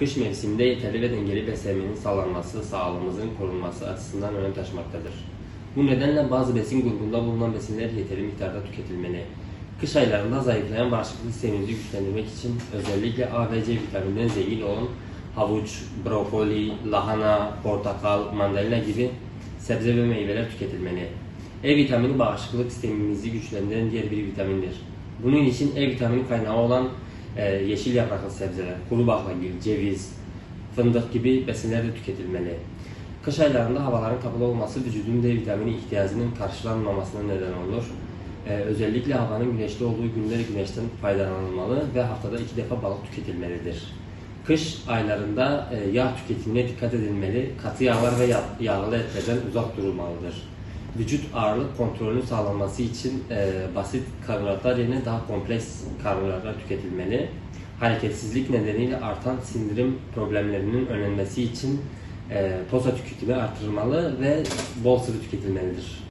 kış mevsiminde yeterli ve dengeli beslenmenin sağlanması sağlığımızın korunması açısından önem taşımaktadır. Bu nedenle bazı besin grubunda bulunan besinler yeterli miktarda tüketilmeli. Kış aylarında zayıflayan bağışıklık sistemimizi güçlendirmek için özellikle A ve C vitamininden zengin olan havuç, brokoli, lahana, portakal, mandalina gibi sebze ve meyveler tüketilmeli. E vitamini bağışıklık sistemimizi güçlendiren diğer bir vitamindir. Bunun için E vitamini kaynağı olan e, yeşil yapraklı sebzeler, kuru baklagil, ceviz, fındık gibi besinler de tüketilmeli. Kış aylarında havaların kapalı olması vücudun D vitamini ihtiyacının karşılanmamasına neden olur. Ee, özellikle havanın güneşli olduğu günler güneşten faydalanılmalı ve haftada iki defa balık tüketilmelidir. Kış aylarında e, yağ tüketimine dikkat edilmeli, katı yağlar ve yağ- yağlı etlerden uzak durulmalıdır. Vücut ağırlık kontrolünün sağlanması için e, basit karbonhidratlar yerine daha kompleks karbonhidratlar tüketilmeli. Hareketsizlik nedeniyle artan sindirim problemlerinin önlenmesi için e, posa tüketimi artırılmalı ve bol sıvı tüketilmelidir.